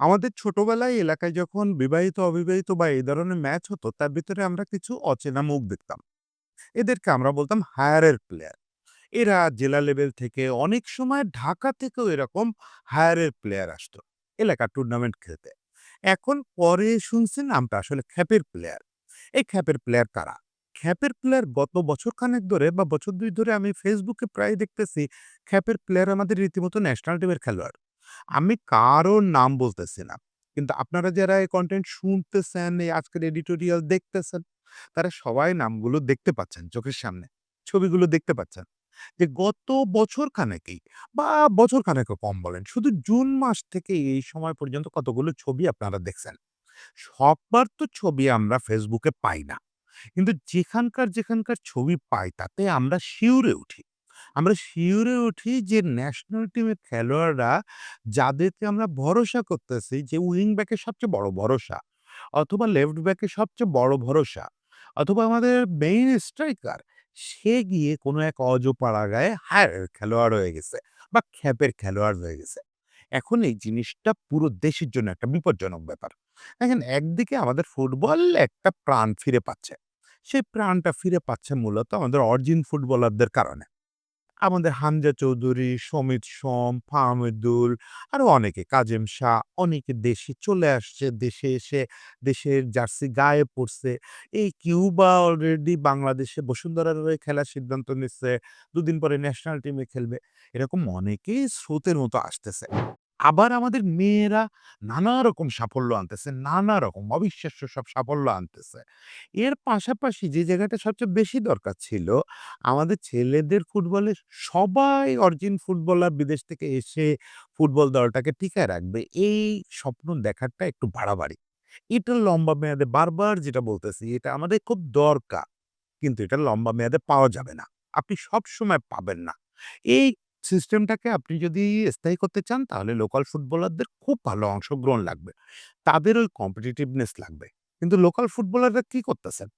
আমাদের ছোটবেলায় এলাকায় যখন বিবাহিত, অবিবাহিত বা এই ধরনের ম্যাচ হতো, তার ভিতরে আমরা কিছু অচেনা মুখ দেখতাম। এদেরকে আমরা বলতাম হায়ারের প্লেয়ার। এরা জেলা লেভেল থেকে অনেক সময় ঢাকা থেকেও এরকম হায়ারের প্লেয়ার আসতো এলাকার টুর্নামেন্ট খেলতে। এখন পরে শুনছি নামটা আসলে খ্যাপের প্লেয়ার। এই খ্যাপের প্লেয়ার কারা? খ্যাপের প্লেয়ার গত বছরখানেক ধরে বা বছর দুই ধরে আমি ফেসবুকে প্রায় দেখতেছি খ্যাপের প্লেয়ার আমাদের রীতিমতো ন্যাশনাল টিমের খেলোয়াড়। আমি কারও নাম বলতেছি না। কিন্তু আপনারা যারা এই কন্টেন্ট শুনতেছেন, এই আজকের এডিটোরিয়াল দেখতেছেন, তারা সবাই নামগুলো দেখতে পাচ্ছেন চোখের সামনে। ছবিগুলো দেখতে পাচ্ছেন। যে গত বছর খানেকেই বা বছর খানেকও কম বলেন, শুধু জুন মাস থেকে এই সময় পর্যন্ত কতগুলো ছবি আপনারা দেখছেন। সবার তো ছবি আমরা ফেসবুকে পাই না। কিন্তু যেখানকার, যেখানকার ছবি পাই তাতে আমরা শিউরে উঠি। আমরা শিউরে উঠি যে ন্যাশনাল টিমের খেলোয়াড়রা যাদেরকে আমরা ভরসা করতেছি যে উইং ব্যাকের সবচেয়ে বড় ভরসা অথবা লেফট ব্যাকের সবচেয়ে বড় ভরসা অথবা আমাদের মেইন স্ট্রাইকার সে গিয়ে কোনো এক অজপাড়াগায় হায়ার খেলোয়াড় হয়ে গেছে বা খ্যাপের খেলোয়াড় হয়ে গেছে। এখন এই জিনিসটা পুরো দেশের জন্য একটা বিপজ্জনক ব্যাপার। দেখেন, একদিকে আমাদের ফুটবল একটা প্রাণ ফিরে পাচ্ছে। সেই প্রাণটা ফিরে পাচ্ছে মূলত আমাদের অরিজিন ফুটবলারদের কারণে। আমাদের হামজা চৌধুরী, সমিত সোম, ফাহমিদুল আরও অনেকে কাজেম শাহ অনেকে দেশে চলে আসছে। দেশে এসে দেশের জার্সি গায়ে পড়ছে। এই কিউবা অলরেডি বাংলাদেশে বসুন্ধরার হয়ে খেলার সিদ্ধান্ত নিচ্ছে। দুদিন পরে ন্যাশনাল টিমে খেলবে। এরকম অনেকেই স্রোতের মতো আসতেছে। আবার আমাদের মেয়েরা নানা রকম সাফল্য আনতেছে। নানা রকম অবিশ্বাস্য সব সাফল্য আনতেছে। এর পাশাপাশি যে জায়গাটা সবচেয়ে বেশি দরকার ছিল, আমাদের ছেলেদের ফুটবলে সবাই অরিজিন ফুটবলার বিদেশ থেকে এসে ফুটবল দলটাকে টিকায় রাখবে। এই স্বপ্ন দেখাটা একটু বাড়াবাড়ি। এটা লম্বা মেয়াদে বারবার যেটা বলতেছি, এটা আমাদের খুব দরকার। কিন্তু এটা লম্বা মেয়াদে পাওয়া যাবে না। আপনি সবসময় পাবেন না। এই সিস্টেমটাকে আপনি যদি স্থায়ী করতে চান, তাহলে লোকাল ফুটবলারদের খুব ভালো অংশগ্রহণ লাগবে। তাদের ওই কম্পিটিটিভনেস লাগবে। কিন্তু লোকাল ফুটবলাররা কি করতেছেন?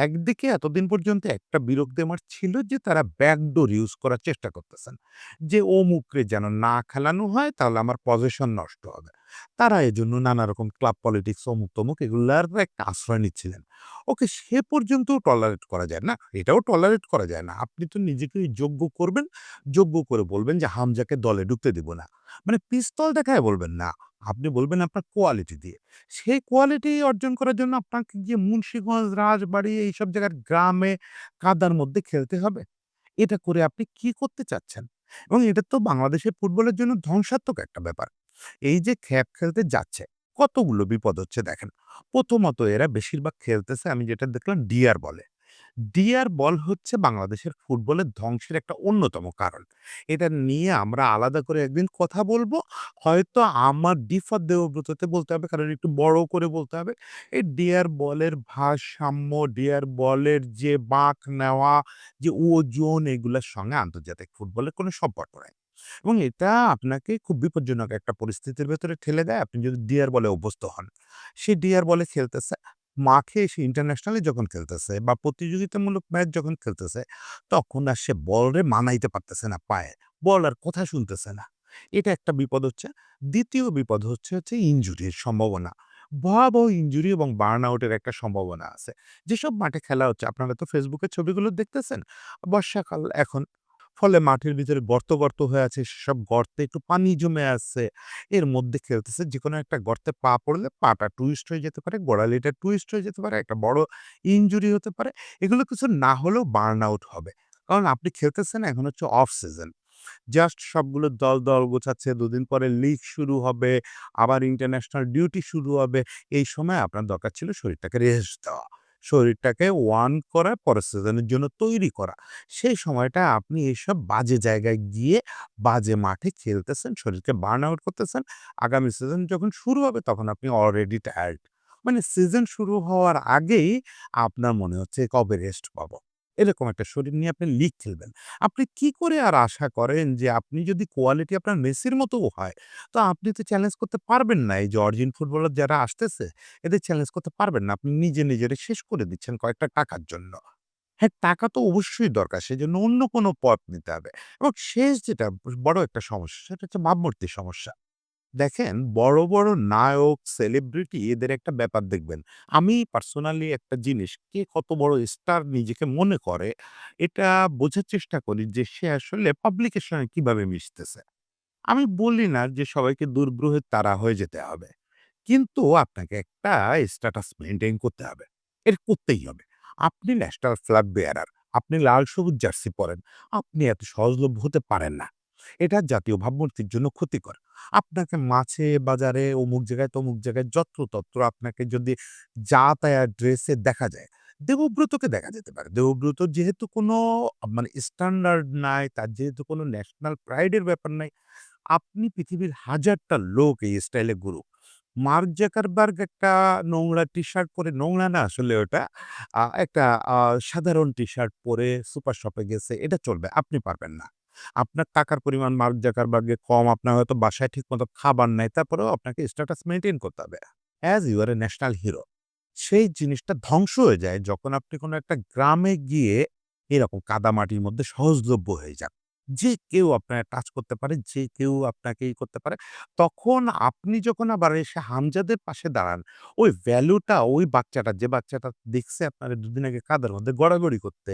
একদিকে এতদিন পর্যন্ত একটা বিরক্তি আমার ছিল যে, তারা ব্যাকডোর ইউজ করার চেষ্টা করতেছেন। যে ও মুখরে যেন না খেলানো হয়, তাহলে আমার পজিশন নষ্ট হবে। তারা এজন্য নানা রকম ক্লাব পলিটিক্স অমুক-তমুক এগুলার একটা আশ্রয় নিচ্ছিলেন। ওকে সে পর্যন্ত টলারেট করা যায় না। এটাও টলারেট করা যায় না। আপনি তো নিজেকেই যোগ্য করবেন, যোগ্য করে বলবেন যে হামজাকে দলে ঢুকতে দিব না। মানে পিস্তল দেখায় বলবেন না। আপনি বলবেন আপনার কোয়ালিটি দিয়ে। সেই কোয়ালিটি অর্জন করার জন্য আপনাকে গিয়ে মুন্সিগঞ্জ, রাজবাড়ী এইসব জায়গার গ্রামে কাদার মধ্যে খেলতে হবে। এটা করে আপনি কি করতে চাচ্ছেন? এবং এটা তো বাংলাদেশের ফুটবলের জন্য ধ্বংসাত্মক একটা ব্যাপার। এই যে খ্যাপ খেলতে যাচ্ছে, কতগুলো বিপদ হচ্ছে দেখেন। প্রথমত এরা বেশিরভাগ খেলতেছে আমি যেটা দেখলাম ডিয়ার বলে। ডিয়ার বল হচ্ছে বাংলাদেশের ফুটবলের ধ্বংসের একটা অন্যতম কারণ। এটা নিয়ে আমরা আলাদা করে একদিন কথা বলব। হয়তো আমার ডিফার দেবব্রততে বলতে হবে কারণ একটু বড় করে বলতে হবে। এই ডিয়ার বলের ভারসাম্য, ডিয়ার বলের যে বাঁক নেওয়া, যে ওজন এগুলোর সঙ্গে আন্তর্জাতিক ফুটবলের কোনো সম্পর্ক নাই। এবং এটা আপনাকে খুব বিপজ্জনক একটা পরিস্থিতির ভেতরে ঠেলে দেয় আপনি যদি ডিয়ার বলে অভ্যস্ত হন। সে ডিয়ার বলে খেলতেছে, মাঠে এসে ইন্টারন্যাশনালি যখন খেলতেছে বা প্রতিযোগিতামূলক ম্যাচ যখন খেলতেছে, তখন আর সে বলরে মানাইতে পারতেছে না পায়ে। বল আর কথা শুনতেছে না। এটা একটা বিপদ হচ্ছে। দ্বিতীয় বিপদ হচ্ছে হচ্ছে ইনজুরির সম্ভাবনা। ভয়াবহ ইনজুরি এবং বার্ন আউট এর একটা সম্ভাবনা আছে। যেসব মাঠে খেলা হচ্ছে আপনারা তো ফেসবুকে ছবিগুলো দেখতেছেন। বর্ষাকাল এখন। ফলে মাঠের ভিতরে গর্ত, গর্ত হয়ে আছে। সেসব গর্তে একটু পানি জমে আছে। এর মধ্যে খেলতেছে। যে কোনো একটা গর্তে পা পড়লে পাটা টুইস্ট হয়ে যেতে পারে, গোড়ালিটা টুইস্ট হয়ে যেতে পারে, একটা বড় ইনজুরি হতে পারে। এগুলো কিছু না হলেও বার্ন আউট হবে। কারণ আপনি খেলতেছেন এখন হচ্ছে অফ সিজন। জাস্ট সবগুলো দল, দল গোছাচ্ছে। দুদিন পরে লিগ শুরু হবে। আবার ইন্টারন্যাশনাল ডিউটি শুরু হবে। এই সময় আপনার দরকার ছিল শরীরটাকে রেস্ট দেওয়া। শরীরটাকে ওয়ান করা, পরের সিজনের জন্য তৈরি করা। সেই সময়টা আপনি এইসব বাজে জায়গায় গিয়ে বাজে মাঠে খেলতেছেন, শরীরকে বার্ন আউট করতেছেন। আগামী সিজন যখন শুরু হবে তখন আপনি অলরেডি টায়ার্ড। মানে সিজন শুরু হওয়ার আগেই আপনার মনে হচ্ছে কবে রেস্ট পাবো। এরকম একটা শরীর নিয়ে আপনি লিগ খেলবেন। আপনি কি করে আর আশা করেন যে আপনি যদি কোয়ালিটি আপনার মেসির মতও হয়, তো আপনি তো চ্যালেঞ্জ করতে পারবেন না। এই যে অরিজিন ফুটবলার যারা আসতেছে, এদের চ্যালেঞ্জ করতে পারবেন না। আপনি নিজে নিজেরে শেষ করে দিচ্ছেন কয়েকটা টাকার জন্য। হ্যাঁ, টাকা তো অবশ্যই দরকার। সেজন্য অন্য কোনো পথ নিতে হবে। এবং শেষ যেটা বড় একটা সমস্যা সেটা হচ্ছে ভাবমূর্তির সমস্যা। দেখেন বড়, বড় নায়ক, সেলিব্রিটি এদের একটা ব্যাপার দেখবেন। আমি পার্সোনালি একটা জিনিস কে কত বড় স্টার নিজেকে মনে করে, এটা বোঝার চেষ্টা করি যে সে আসলে পাবলিকের সঙ্গে কীভাবে মিশতেছে। আমি বলি না যে সবাইকে দূরগ্রহের তারা হয়ে যেতে হবে। কিন্তু আপনাকে একটা স্ট্যাটাস মেইনটেইন করতে হবে। এটা করতেই হবে। আপনি ন্যাশনাল ফ্ল্যাগ বেয়ারার, আপনি লাল সবুজ জার্সি পরেন। আপনি এত সহজলভ্য হতে পারেন না। এটা জাতীয় ভাবমূর্তির জন্য ক্ষতিকর। আপনাকে মাছে বাজারে অমুক জায়গায় তমুক জায়গায় যত্রতত্র আপনাকে যদি যা-তায়া ড্রেসে দেখা যায়, দেবব্রতকে দেখা যেতে পারে। দেবব্রত যেহেতু কোনো মানে স্ট্যান্ডার্ড নাই, তার যেহেতু কোনো ন্যাশনাল প্রাইডের ব্যাপার নাই, আপনি পৃথিবীর হাজারটা লোক এই স্টাইলে ঘুরুক। মার্ক জাকারবার্গ একটা নোংরা টি-শার্ট পরে, নোংরা না আসলে ওটা, একটা সাধারণ টি-শার্ট পরে সুপার শপে গেছে, এটা চলবে। আপনি পারবেন না। আপনার টাকার পরিমাণ মার্ক জাকারবার্গের কম, আপনার হয়তো বাসায় ঠিকমতো খাবার নাই। তারপরেও আপনাকে স্ট্যাটাস মেনটেন করতে হবে। As you are a national hero. সেই জিনিসটা ধ্বংস হয়ে যায় যখন আপনি কোনো একটা গ্রামে গিয়ে এরকম কাদা মাটির মধ্যে সহজলভ্য হয়ে যান। যে কেউ আপনাকে টাচ করতে পারে, যে কেউ আপনাকে ই করতে পারে। তখন আপনি যখন আবার এসে হামজাদের পাশে দাঁড়ান, ওই ভ্যালুটা ওই বাচ্চাটা, যে বাচ্চাটা দেখছে আপনারে দুদিন আগে কাদার মধ্যে গড়াগড়ি করতে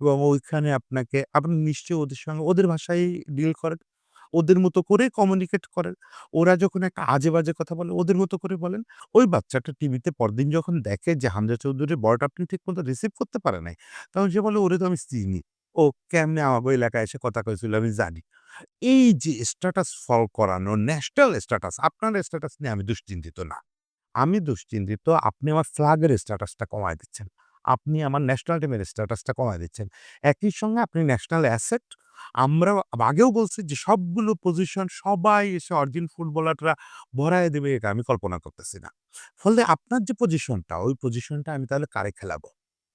এবং ওইখানে আপনাকে আপনি নিশ্চয়ই ওদের সঙ্গে ওদের ভাষায় ডিল করেন। ওদের মতো করে কমিউনিকেট করেন। ওরা যখন একটা আজে-বাজে কথা বলে, ওদের মতো করে বলেন। ওই বাচ্চাটা টিভিতে পরদিন যখন দেখে যে হামজা চৌধুরীর বলটা আপনি ঠিকমতো রিসিভ করতে পারে নাই, তখন সে বলে, "ওরে তো আমি চিনি। ও কেমনে আমাগো এলাকায় এসে কথা কইছিল আমি জানি।" এই যে স্ট্যাটাস ফল করানো, ন্যাশনাল স্ট্যাটাস, আপনার স্ট্যাটাস নিয়ে আমি দুশ্চিন্তিত না। আমি দুশ্চিন্তিত আপনি আমার ফ্ল্যাগের স্ট্যাটাসটা কমায় দিচ্ছেন। আপনি আমার ন্যাশনাল টিমের স্ট্যাটাসটা কমায় দিচ্ছেন। একই সঙ্গে আপনি ন্যাশনাল অ্যাসেট, আমরা আগেও বলছি যে সবগুলো পজিশন সবাই এসে অরিজিন ফুটবলাররা ভরায় দেবে এটা আমি কল্পনা করতেছি না। ফলে আপনার যে পজিশনটা, ওই পজিশনটা আমি তাহলে কারে খেলাবো?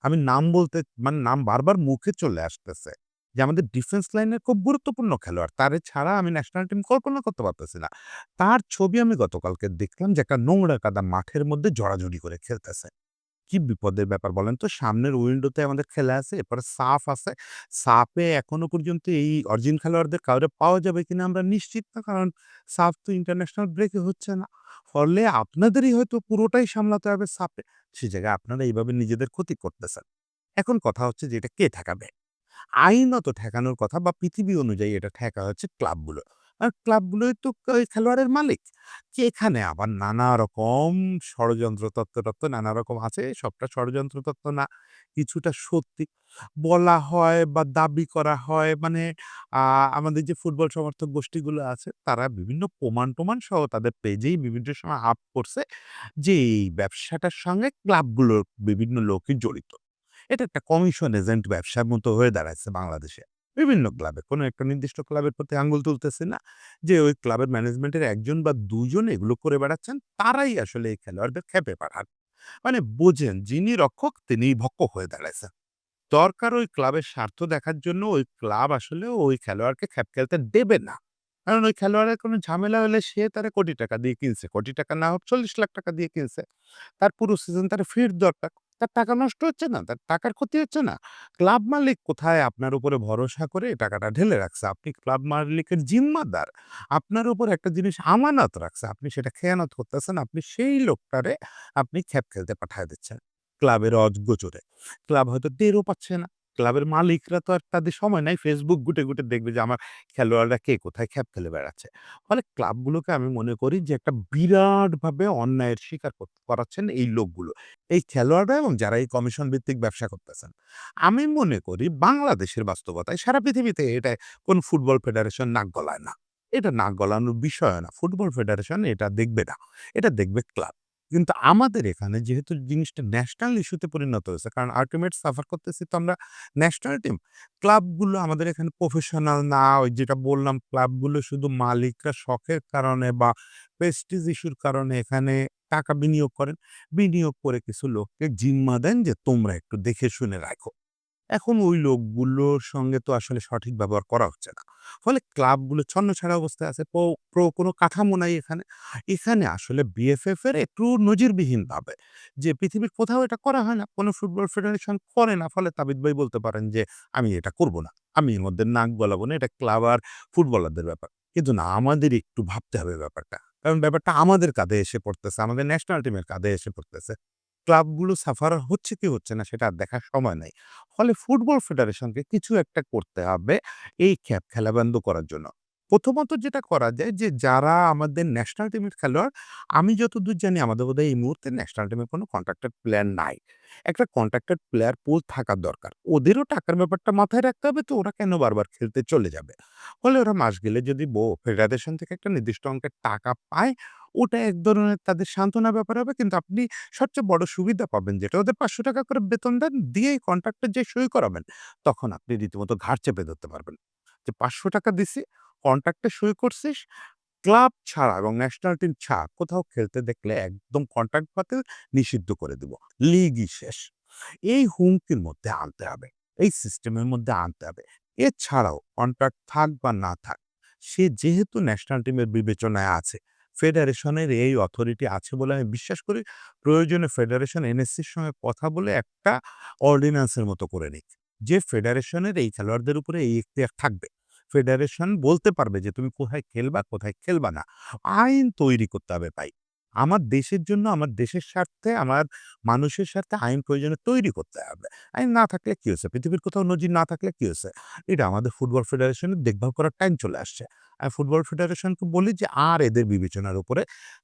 আমি নাম বলতে মানে নাম বারবার মুখে চলে আসতেছে। যে আমাদের ডিফেন্স লাইনের খুব গুরুত্বপূর্ণ খেলোয়াড়। তার ছাড়া আমি ন্যাশনাল টিম কল্পনা করতে পারতেছি না। তার ছবি আমি গতকালকে দেখলাম যে একটা নোংরা কাদা মাঠের মধ্যে জড়াজড়ি করে খেলতেছে। কি বিপদের ব্যাপার বলেন তো? সামনের উইন্ডোতে আমাদের খেলা আছে, এরপরে সাফ আছে। সাফে এখনও পর্যন্ত এই অরিজিন খেলোয়াড়দের কাউরে পাওয়া যাবে কিনা আমরা নিশ্চিত না। কারণ সাফ তো ইন্টারন্যাশনাল ব্রেকে হচ্ছে না। ফলে আপনাদেরই হয়তো পুরোটাই সামলাতে হবে সাফে। সে জায়গায় আপনারা এইভাবে নিজেদের ক্ষতি করতেছেন। এখন কথা হচ্ছে যে এটা কে ঠেকাবে? আইনত ঠেকানোর কথা বা পৃথিবী অনুযায়ী এটা ঠেকা হচ্ছে ক্লাবগুলো। আর ক্লাবগুলোই তো ওই খেলোয়াড়ের মালিক। যে এখানে আবার নানা রকম ষড়যন্ত্র তত্ত্ব তত্ত্ব নানা রকম আছে। সবটা ষড়যন্ত্র তত্ত্ব না, কিছুটা সত্যি। বলা হয় বা দাবি করা হয় মানে আমাদের যে ফুটবল সমর্থক গোষ্ঠীগুলো আছে, তারা বিভিন্ন প্রমাণ-টমাণ সহ তাদের পেজেই বিভিন্ন সময় আপ করছে যে এই ব্যবসাটার সঙ্গে ক্লাবগুলোর বিভিন্ন লোকই জড়িত। এটা একটা কমিশন এজেন্ট ব্যবসার মতো হয়ে দাঁড়াইছে বাংলাদেশে। বিভিন্ন ক্লাবে। কোনো একটা নির্দিষ্ট ক্লাবের প্রতি আঙ্গুল তুলতেছি না। যে ওই ক্লাবের ম্যানেজমেন্টের ১ জন বা ২ জন এগুলো করে বেড়াচ্ছেন, তারাই আসলে এই খেলোয়াড়দের খেপে পাঠান। মানে বোঝেন যিনি রক্ষক তিনি ভক্ষক হয়ে দাঁড়াইছেন। দরকার ওই ক্লাবের স্বার্থ দেখার জন্য ওই ক্লাব আসলে ওই খেলোয়াড়কে খেপ খেলতে দেবে না। কারণ ওই খেলোয়াড়ের কোনো ঝামেলা হলে সে তারে কোটি টাকা দিয়ে কিনছে। কোটি টাকা না হোক ৪০ লাখ টাকা দিয়ে কিনছে। তার পুরো সিজন তার ফির দরকার। তার টাকা নষ্ট হচ্ছে না, তার টাকার ক্ষতি হচ্ছে না। ক্লাব মালিক কোথায় আপনার উপরে ভরসা করে টাকাটা ঢেলে রাখছে। আপনি ক্লাব মালিকের জিম্মাদার। আপনার উপর একটা জিনিস আমানত রাখছে। আপনি সেটা খেয়ানত করতেছেন। আপনি সেই লোকটারে আপনি খ্যাপ খেলতে পাঠায় দিচ্ছেন। ক্লাবের অগোচরে। ক্লাব হয়তো টেরও পাচ্ছে না। ক্লাবের মালিকরা তো আর তাদের সময় নাই ফেসবুক গুটে গুটে দেখবে যে, আমার খেলোয়াড়রা কে কোথায় খ্যাপ খেলে বেড়াচ্ছে। ফলে ক্লাবগুলোকে আমি মনে করি যে, একটা বিরাটভাবে অন্যায়ের শিকার কর, করাচ্ছেন এই লোকগুলো। এই খেলোয়াড়রা এবং যারা এই কমিশন ভিত্তিক ব্যবসা করতেছেন। আমি মনে করি বাংলাদেশের বাস্তবতায় সারা পৃথিবীতে এটা কোন ফুটবল ফেডারেশন নাক গলায় না। এটা নাক গলানোর বিষয় না। ফুটবল ফেডারেশন এটা দেখবে না। এটা দেখবে ক্লাব। কিন্তু আমাদের এখানে যেহেতু জিনিসটা ন্যাশনাল ইস্যুতে পরিণত হয়েছে, কারণ আলটিমেট সাফার করতেছি তো আমরা ন্যাশনাল টিম। ক্লাবগুলো আমাদের এখানে প্রফেশনাল না। ওই যেটা বললাম ক্লাবগুলো শুধু মালিকরা শখের কারণে বা প্রেস্টিজ ইস্যুর কারণে এখানে টাকা বিনিয়োগ করেন। বিনিয়োগ করে কিছু লোককে জিম্মা দেন যে তোমরা একটু দেখে শুনে রাখো। এখন ওই লোকগুলোর সঙ্গে তো আসলে সঠিক ব্যবহার করা হচ্ছে না। ফলে ক্লাবগুলো ছন্নছাড়া অবস্থায় আছে। প্রো কোনো কাঠামো নাই এখানে। এখানে আসলে বিএফএফ এর একটু নজিরবিহীন নজিরবিহীনভাবে যে পৃথিবীর কোথাও এটা করা হয় না। কোনো ফুটবল ফেডারেশন করে না। ফলে তাবিদ ভাই বলতে পারেন যে, "আমি এটা করব না। আমি এর মধ্যে নাক গলাবো না। এটা ক্লাব আর ফুটবলারদের ব্যাপার।" কিন্তু না আমাদের একটু ভাবতে হবে ব্যাপারটা। কারণ ব্যাপারটা আমাদের কাঁধে এসে পড়তেছে, আমাদের ন্যাশনাল টিমের কাঁধে এসে পড়তেছে। ক্লাবগুলো সাফার হচ্ছে কি হচ্ছে না সেটা আর দেখার সময় নেই ফলে ফুটবল ফেডারেশনকে কিছু একটা করতে হবে এই খেপ খেলা বন্ধ করার জন্য। প্রথমত যেটা করা যায় যে যারা আমাদের ন্যাশনাল টিমের খেলোয়াড়, আমি যতদূর জানি আমাদের বোধহয় এই মুহূর্তে ন্যাশনাল টিমের কোনো কন্ট্রাক্টেড প্লেয়ার নাই। একটা কন্ট্রাক্টেড প্লেয়ার পুল থাকার দরকার। ওদেরও টাকার ব্যাপারটা মাথায় রাখতে হবে তো ওরা কেন বারবার খেলতে চলে যাবে? ফলে ওরা মাস গেলে যদি বো ফেডারেশন থেকে একটা নির্দিষ্ট অঙ্কের টাকা পায়, ওটা এক ধরনের তাদের সান্ত্বনা ব্যাপার হবে। কিন্তু আপনি সবচেয়ে বড় সুবিধা পাবেন যেটা ওদের ৳৫০০ করে বেতন দেন, দিয়েই কন্ট্রাক্টে যে সই করাবেন। তখন আপনি রীতিমতো ঘাড় চেপে ধরতে পারবেন। যে ৳৫০০ দিছি, কন্ট্রাক্টে সই করছিস, ক্লাব ছাড়া এবং ন্যাশনাল টিম ছাড়া কোথাও খেলতে দেখলে একদম কন্ট্রাক্ট বাতিল, নিষিদ্ধ করে দিব। লিগই শেষ। এই হুমকির মধ্যে আনতে হবে। এই সিস্টেমের মধ্যে আনতে হবে। এছাড়াও কন্ট্রাক্ট থাক বা না থাক, সে যেহেতু ন্যাশনাল টিমের বিবেচনায় আছে, ফেডারেশনের এই অথরিটি আছে বলে আমি বিশ্বাস করি। প্রয়োজনে ফেডারেশন এনএসসির সঙ্গে কথা বলে একটা অর্ডিন্যান্সের মতো করে নিক। যে ফেডারেশনের এই খেলোয়াড়দের উপরে এই এখতিয়ার থাকবে। ফেডারেশন বলতে পারবে যে তুমি কোথায় খেলবা, কোথায় খেলবা না। আইন তৈরি করতে হবে ভাই। আমার দেশের জন্য, আমার দেশের স্বার্থে, আমার মানুষের স্বার্থে আইন প্রয়োজনে তৈরি করতে হবে। আইন না থাকলে কি হইছে? পৃথিবীর কোথাও নজির না থাকলে কি হইছে? এটা আমাদের ফুটবল ফেডারেশনের দেখভাল করার টাইম চলে আসছে। আমি ফুটবল ফেডারেশনকে বলি যে আর এদের বিবেচনার উপরে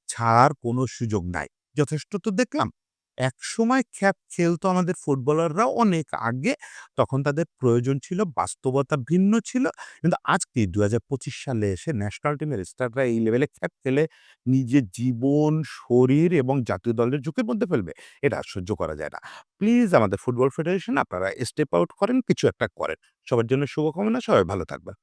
ছাড়ার কোনো সুযোগ নাই। যথেষ্ট তো দেখলাম। একসময় খ্যাপ খেলতো আমাদের ফুটবলাররাও অনেক আগে। তখন তাদের প্রয়োজন ছিল, বাস্তবতা ভিন্ন ছিল। কিন্তু আজকে ২০২৫ সালে এসে ন্যাশনাল টিমের স্টাররা এই লেভেলে খ্যাপ খেলে নিজের জীবন, শরীর এবং জাতীয় দলের ঝুঁকির মধ্যে ফেলবে। এটা সহ্য করা যায় না। প্লিজ আমাদের ফুটবল ফেডারেশন আপনারা স্টেপ আউট করেন, কিছু একটা করেন। সবার জন্য শুভকামনা, সবাই ভালো থাকবেন।